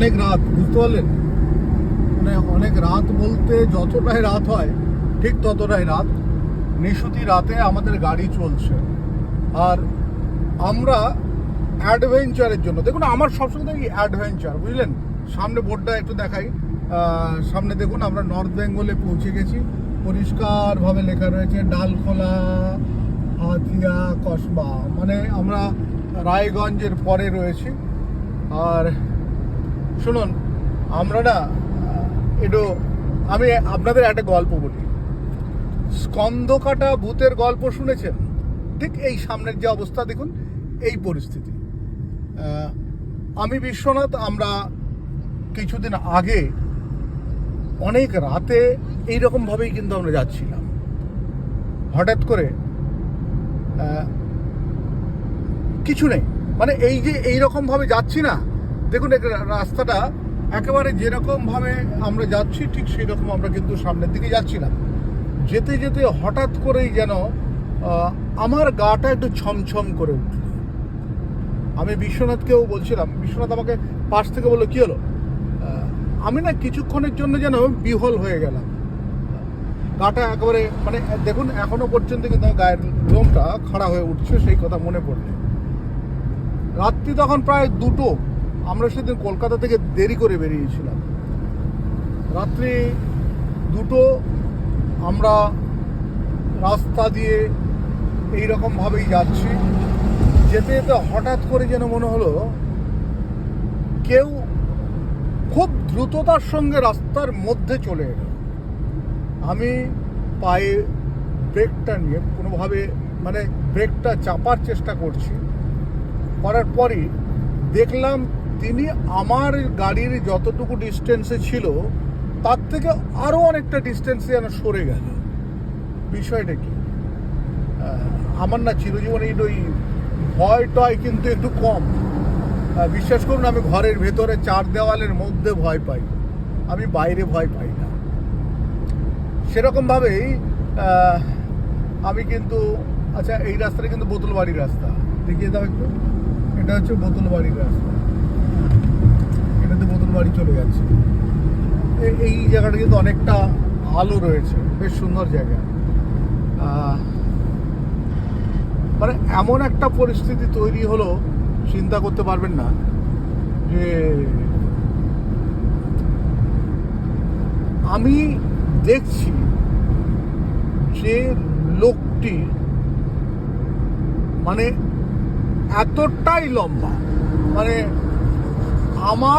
অনেক রাত, বুঝতে পারলেন? মানে অনেক রাত বলতে যতটাই রাত হয়, ঠিক ততটাই রাত। নিশুতি রাতে আমাদের গাড়ি চলছে। আর আমরা অ্যাডভেঞ্চারের জন্য, দেখুন আমার সবসময় দেখি অ্যাডভেঞ্চার বুঝলেন? সামনে বোর্ডটা একটু দেখাই। সামনে দেখুন আমরা নর্থ বেঙ্গলে পৌঁছে গেছি। পরিষ্কারভাবে লেখা রয়েছে, ডালখোলা, হাতিয়া, কসবা। মানে আমরা রায়গঞ্জের পরে রয়েছি। আর শুনুন, আমরা না একটু আমি আপনাদের একটা গল্প বলি। স্কন্দকাটা ভূতের গল্প শুনেছেন? ঠিক এই সামনের যে অবস্থা, দেখুন, এই পরিস্থিতি। আমি বিশ্বনাথ, আমরা কিছুদিন আগে, অনেক রাতে এইরকমভাবেই কিন্তু আমরা যাচ্ছিলাম। হঠাৎ করে কিছু নেই। মানে এই যে এই রকম ভাবে যাচ্ছি না দেখুন রাস্তাটা একেবারে যেরকম ভাবে আমরা যাচ্ছি, ঠিক সেই রকম আমরা কিন্তু সামনের দিকে যাচ্ছি না। যেতে যেতে হঠাৎ করেই যেন আমার গাটা একটু ছমছম করে উঠল। আমি বিশ্বনাথকেও বলছিলাম, বিশ্বনাথ আমাকে পাশ থেকে বলল, কি হলো? আমি না কিছুক্ষণের জন্য যেন বিহল হয়ে গেলাম। গাটা একেবারে মানে দেখুন, এখনও পর্যন্ত কিন্তু গায়ের লোমটা খাড়া হয়ে উঠছে, সেই কথা মনে পড়লে। রাত্রি তখন প্রায় দুটো। আমরা সেদিন কলকাতা থেকে দেরি করে বেরিয়েছিলাম। রাত্রি দুটো আমরা রাস্তা দিয়ে এই রকমভাবেই যাচ্ছি। যেতে যেতে হঠাৎ করে যেন মনে হলো, কেউ খুব দ্রুততার সঙ্গে রাস্তার মধ্যে চলে এলো। আমি পায়ে ব্রেকটা নিয়ে কোনোভাবে মানে ব্রেকটা চাপার চেষ্টা করছি। করার পরই দেখলাম তিনি আমার গাড়ির যতটুকু ডিস্টেন্সে ছিল, তার থেকে আরও অনেকটা ডিস্টেন্সে যেন সরে গেল। বিষয়টা কি? আমার না চিরজীবনে এই ওই ভয় টয় কিন্তু একটু কম। বিশ্বাস করুন, আমি ঘরের ভেতরে চার দেওয়ালের মধ্যে ভয় পাই। আমি বাইরে ভয় পাই না। সেরকমভাবেই আমি কিন্তু আচ্ছা এই রাস্তাটা কিন্তু বোতলবাড়ির রাস্তা। দেখিয়ে দাও একটু। এটা হচ্ছে বোতলবাড়ির রাস্তা। বোতলবাড়ি চলে যাচ্ছে এই জায়গাটা কিন্তু অনেকটা আলো রয়েছে, বেশ সুন্দর জায়গা। মানে এমন একটা পরিস্থিতি তৈরি হলো, চিন্তা করতে পারবেন না, যে আমি দেখছি যে লোকটি মানে এতটাই লম্বা মানে আমার